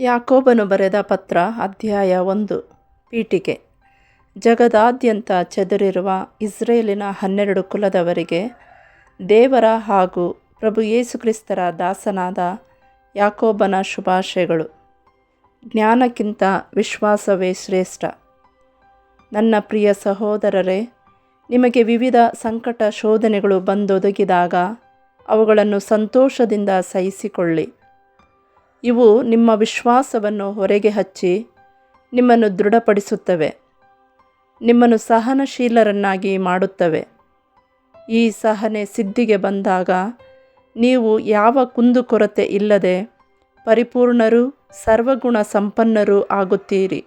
ಯಾಕೋಬನು ಬರೆದ ಪತ್ರ ಅಧ್ಯಾಯ ಒಂದು ಪೀಠಿಕೆ ಜಗದಾದ್ಯಂತ ಚದುರಿರುವ ಇಸ್ರೇಲಿನ ಹನ್ನೆರಡು ಕುಲದವರಿಗೆ ದೇವರ ಹಾಗೂ ಪ್ರಭು ಯೇಸುಕ್ರಿಸ್ತರ ದಾಸನಾದ ಯಾಕೋಬನ ಶುಭಾಶಯಗಳು. ಜ್ಞಾನಕ್ಕಿಂತ ವಿಶ್ವಾಸವೇ ಶ್ರೇಷ್ಠ. ನನ್ನ ಪ್ರಿಯ ಸಹೋದರರೇ, ನಿಮಗೆ ವಿವಿಧ ಸಂಕಟ ಶೋಧನೆಗಳು ಬಂದೊದಗಿದಾಗ ಅವುಗಳನ್ನು ಸಂತೋಷದಿಂದ ಸಹಿಸಿಕೊಳ್ಳಿ. ಇವು ನಿಮ್ಮ ವಿಶ್ವಾಸವನ್ನು ಹೊರಗೆ ಹಚ್ಚಿ ನಿಮ್ಮನ್ನು ದೃಢಪಡಿಸುತ್ತವೆ. ನಿಮ್ಮನ್ನು ಸಹನಶೀಲರನ್ನಾಗಿ ಮಾಡುತ್ತವೆ. ಈ ಸಹನೆ ಸಿದ್ಧಿಗೆ ಬಂದಾಗ ನೀವು ಯಾವ ಕುಂದುಕೊರತೆ ಇಲ್ಲದೆ ಪರಿಪೂರ್ಣರೂ, ಸರ್ವಗುಣ ಸಂಪನ್ನರೂ ಆಗುತ್ತೀರಿ.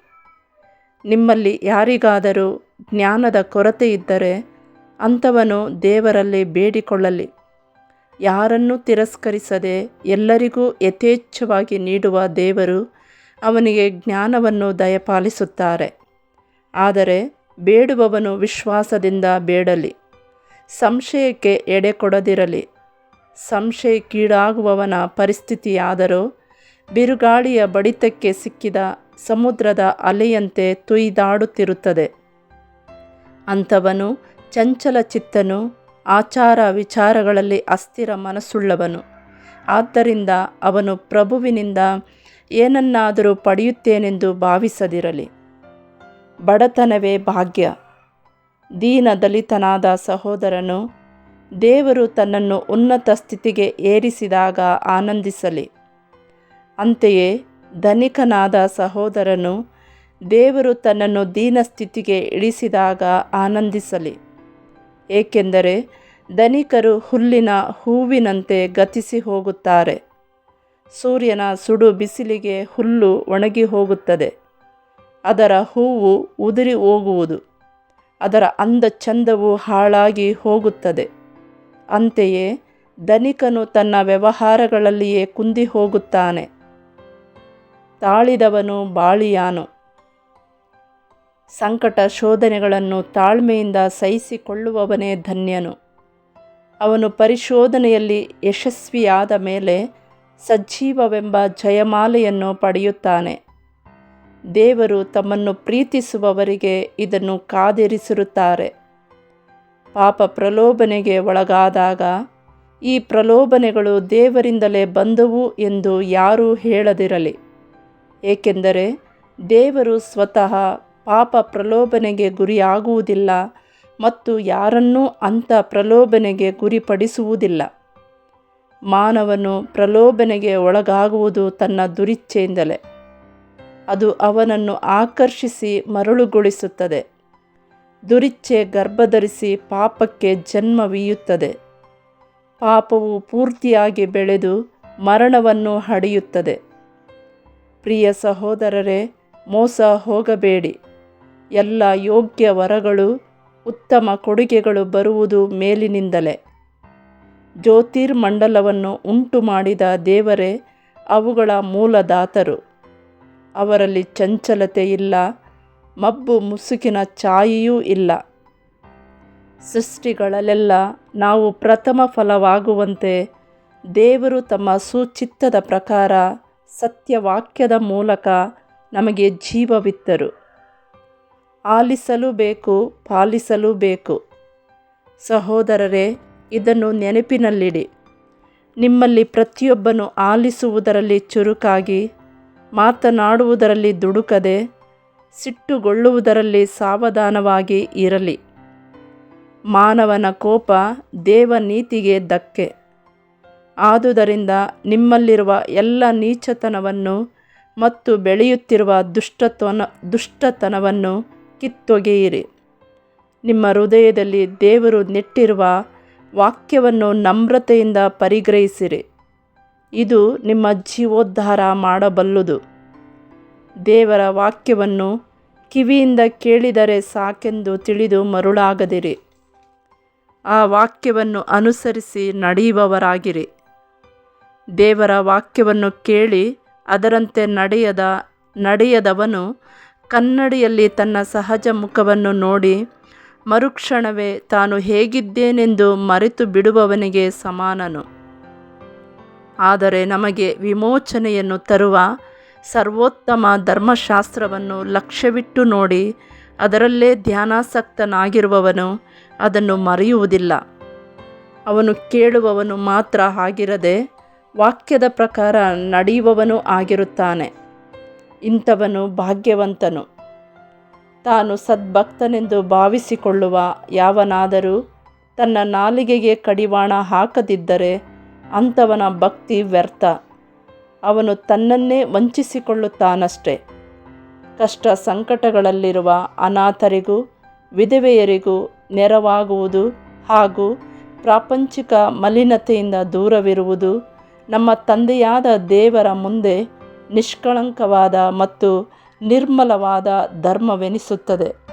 ನಿಮ್ಮಲ್ಲಿ ಯಾರಿಗಾದರೂ ಜ್ಞಾನದ ಕೊರತೆ ಇದ್ದರೆ ಅಂಥವನು ದೇವರಲ್ಲಿ ಬೇಡಿಕೊಳ್ಳಲಿ. ಯಾರನ್ನೂ ತಿರಸ್ಕರಿಸದೆ ಎಲ್ಲರಿಗೂ ಯಥೇಚ್ಛವಾಗಿ ನೀಡುವ ದೇವರು ಅವನಿಗೆ ಜ್ಞಾನವನ್ನು ದಯಪಾಲಿಸುತ್ತಾರೆ. ಆದರೆ ಬೇಡುವವನು ವಿಶ್ವಾಸದಿಂದ ಬೇಡಲಿ. ಸಂಶಯಕ್ಕೆ ಎಡೆ ಕೊಡದಿರಲಿ ಸಂಶಯಕ್ಕೀಡಾಗುವವನ ಪರಿಸ್ಥಿತಿಯಾದರೂ ಬಿರುಗಾಳಿಯ ಬಡಿತಕ್ಕೆ ಸಿಕ್ಕಿದ ಸಮುದ್ರದ ಅಲೆಯಂತೆ ತುಯ್ದಾಡುತ್ತಿರುತ್ತದೆ. ಅಂಥವನು ಚಂಚಲ ಚಿತ್ತನು ಆಚಾರ ವಿಚಾರಗಳಲ್ಲಿ ಅಸ್ಥಿರ ಮನಸ್ಸುಳ್ಳವನು. ಆದ್ದರಿಂದ ಅವನು ಪ್ರಭುವಿನಿಂದ ಏನನ್ನಾದರೂ ಪಡೆಯುತ್ತೇನೆಂದು ಭಾವಿಸದಿರಲಿ. ಬಡತನವೇ ಭಾಗ್ಯ. ದೀನ ದಲಿತನಾದ ಸಹೋದರನು, ದೇವರು ತನ್ನನ್ನು ಉನ್ನತ ಸ್ಥಿತಿಗೆ ಏರಿಸಿದಾಗ ಆನಂದಿಸಲಿ. ಅಂತೆಯೇ ಧನಿಕನಾದ ಸಹೋದರನು, ದೇವರು ತನ್ನನ್ನು ದೀನ ಸ್ಥಿತಿಗೆ ಇಳಿಸಿದಾಗ ಆನಂದಿಸಲಿ. ಏಕೆಂದರೆ ಧನಿಕರು ಹುಲ್ಲಿನ ಹೂವಿನಂತೆ ಗತಿಸಿ ಹೋಗುತ್ತಾರೆ. ಸೂರ್ಯನ ಸುಡು ಬಿಸಿಲಿಗೆ ಹುಲ್ಲು ಒಣಗಿ ಹೋಗುತ್ತದೆ. ಅದರ ಹೂವು ಉದುರಿ ಹೋಗುವುದು. ಅದರ ಅಂದ ಚಂದವು ಹಾಳಾಗಿ ಹೋಗುತ್ತದೆ. ಅಂತೆಯೇ ಧನಿಕನು ತನ್ನ ವ್ಯವಹಾರಗಳಲ್ಲಿಯೇ ಕುಂದಿ ಹೋಗುತ್ತಾನೆ ತಾಳಿದವನು ಬಾಳಿಯಾನು. ಸಂಕಟ ಶೋಧನೆಗಳನ್ನು ತಾಳ್ಮೆಯಿಂದ ಸಹಿಸಿಕೊಳ್ಳುವವನೇ ಧನ್ಯನು. ಅವನು ಪರಿಶೋಧನೆಯಲ್ಲಿ ಯಶಸ್ವಿಯಾದ ಮೇಲೆ ಸಜ್ಜೀವವೆಂಬ ಜಯಮಾಲೆಯನ್ನು ಪಡೆಯುತ್ತಾನೆ. ದೇವರು ತಮ್ಮನ್ನು ಪ್ರೀತಿಸುವವರಿಗೆ ಇದನ್ನು ಕಾದಿರಿಸಿರುತ್ತಾರೆ. ಪಾಪ ಪ್ರಲೋಭನೆಗೆ ಒಳಗಾದಾಗ ಈ ಪ್ರಲೋಭನೆಗಳು ದೇವರಿಂದಲೇ ಬಂದವು ಎಂದು ಯಾರೂ ಹೇಳದಿರಲಿ. ಏಕೆಂದರೆ ದೇವರು ಸ್ವತಃ ಪಾಪ ಪ್ರಲೋಭನೆಗೆ ಗುರಿಯಾಗುವುದಿಲ್ಲ ಮತ್ತು ಯಾರನ್ನೂ ಅಂಥ ಪ್ರಲೋಭನೆಗೆ ಗುರಿಪಡಿಸುವುದಿಲ್ಲ. ಮಾನವನು ಪ್ರಲೋಭನೆಗೆ ಒಳಗಾಗುವುದು ತನ್ನ ದುರಿಚ್ಛೆಯಿಂದಲೇ. ಅದು ಅವನನ್ನು ಆಕರ್ಷಿಸಿ ಮರಳುಗೊಳಿಸುತ್ತದೆ. ದುರಿಚ್ಛೆ ಗರ್ಭಧರಿಸಿ ಪಾಪಕ್ಕೆ ಜನ್ಮವೀಯುತ್ತದೆ. ಪಾಪವು ಪೂರ್ತಿಯಾಗಿ ಬೆಳೆದು ಮರಣವನ್ನು ಹಡೆಯುತ್ತದೆ. ಪ್ರಿಯ ಸಹೋದರರೇ, ಮೋಸ ಹೋಗಬೇಡಿ. ಎಲ್ಲ ಯೋಗ್ಯ ವರಗಳು, ಉತ್ತಮ ಕೊಡುಗೆಗಳು ಬರುವುದು ಮೇಲಿನಿಂದಲೇ. ಜ್ಯೋತಿರ್ಮಂಡಲವನ್ನು ಉಂಟು ಮಾಡಿದ ದೇವರೇ ಅವುಗಳ ಮೂಲದಾತರು. ಅವರಲ್ಲಿ ಚಂಚಲತೆ ಇಲ್ಲ, ಮಬ್ಬು ಮುಸುಕಿನ ಛಾಯೆಯೂ ಇಲ್ಲ. ಸೃಷ್ಟಿಗಳಲ್ಲೆಲ್ಲ ನಾವು ಪ್ರಥಮ ಫಲವಾಗುವಂತೆ ದೇವರು ತಮ್ಮ ಸುಚಿತ್ತದ ಪ್ರಕಾರ ಸತ್ಯವಾಕ್ಯದ ಮೂಲಕ ನಮಗೆ ಜೀವವಿತ್ತರು. ಆಲಿಸಲು ಬೇಕು, ಪಾಲಿಸಲು ಬೇಕು. ಸಹೋದರರೇ, ಇದನ್ನು ನೆನಪಿನಲ್ಲಿಡಿ. ನಿಮ್ಮಲ್ಲಿ ಪ್ರತಿಯೊಬ್ಬನು ಆಲಿಸುವುದರಲ್ಲಿ ಚುರುಕಾಗಿ, ಮಾತನಾಡುವುದರಲ್ಲಿ ದುಡುಕದೆ, ಸಿಟ್ಟುಗೊಳ್ಳುವುದರಲ್ಲಿ ಸಾವಧಾನವಾಗಿ ಇರಲಿ. ಮಾನವನ ಕೋಪ ದೇವನೀತಿಗೆ ಧಕ್ಕೆ. ಆದುದರಿಂದ ನಿಮ್ಮಲ್ಲಿರುವ ಎಲ್ಲ ನೀಚತನವನ್ನು ಮತ್ತು ಬೆಳೆಯುತ್ತಿರುವ ದುಷ್ಟತ್ವನ, ದುಷ್ಟತನವನ್ನು ಕಿತ್ತೊಗೆಯಿರಿ. ನಿಮ್ಮ ಹೃದಯದಲ್ಲಿ ದೇವರು ನೆಟ್ಟಿರುವ ವಾಕ್ಯವನ್ನು ನಮ್ರತೆಯಿಂದ ಪರಿಗ್ರಹಿಸಿರಿ. ಇದು ನಿಮ್ಮ ಜೀವೋದ್ಧಾರ ಮಾಡಬಲ್ಲುದು. ದೇವರ ವಾಕ್ಯವನ್ನು ಕಿವಿಯಿಂದ ಕೇಳಿದರೆ ಸಾಕೆಂದು ತಿಳಿದು ಮರುಳಾಗದಿರಿ. ಆ ವಾಕ್ಯವನ್ನು ಅನುಸರಿಸಿ ನಡೆಯುವವರಾಗಿರಿ. ದೇವರ ವಾಕ್ಯವನ್ನು ಕೇಳಿ ಅದರಂತೆ ನಡೆಯದ ನಡೆಯದವನು ಕನ್ನಡಿಯಲ್ಲಿ ತನ್ನ ಸಹಜ ಮುಖವನ್ನು ನೋಡಿ, ಮರುಕ್ಷಣವೇ ತಾನು ಹೇಗಿದ್ದೇನೆಂದು ಮರೆತು ಬಿಡುವವನಿಗೆ ಸಮಾನನು. ಆದರೆ ನಮಗೆ ವಿಮೋಚನೆಯನ್ನು ತರುವ ಸರ್ವೋತ್ತಮ ಧರ್ಮಶಾಸ್ತ್ರವನ್ನು ಲಕ್ಷ್ಯವಿಟ್ಟು ನೋಡಿ, ಅದರಲ್ಲೇ ಧ್ಯಾನಾಸಕ್ತನಾಗಿರುವವನು ಅದನ್ನು ಮರೆಯುವುದಿಲ್ಲ. ಅವನು ಕೇಳುವವನು ಮಾತ್ರ ಆಗಿರದೆ ವಾಕ್ಯದ ಪ್ರಕಾರ ನಡೆಯುವವನು ಆಗಿರುತ್ತಾನೆ. ಇಂಥವನು ಭಾಗ್ಯವಂತನು. ತಾನು ಸದ್ಭಕ್ತನೆಂದು ಭಾವಿಸಿಕೊಳ್ಳುವ ಯಾವನಾದರೂ ತನ್ನ ನಾಲಿಗೆಗೆ ಕಡಿವಾಣ ಹಾಕದಿದ್ದರೆ ಅಂಥವನ ಭಕ್ತಿ ವ್ಯರ್ಥ. ಅವನು ತನ್ನನ್ನೇ ವಂಚಿಸಿಕೊಳ್ಳುತ್ತಾನಷ್ಟೆ. ಕಷ್ಟ ಸಂಕಟಗಳಲ್ಲಿರುವ ಅನಾಥರಿಗೂ ವಿಧವೆಯರಿಗೂ ನೆರವಾಗುವುದು ಹಾಗೂ ಪ್ರಾಪಂಚಿಕ ಮಲಿನತೆಯಿಂದ ದೂರವಿರುವುದು ನಮ್ಮ ತಂದೆಯಾದ ದೇವರ ಮುಂದೆ ನಿಷ್ಕಳಂಕವಾದ ಮತ್ತು ನಿರ್ಮಲವಾದ ಧರ್ಮವೆನಿಸುತ್ತದೆ.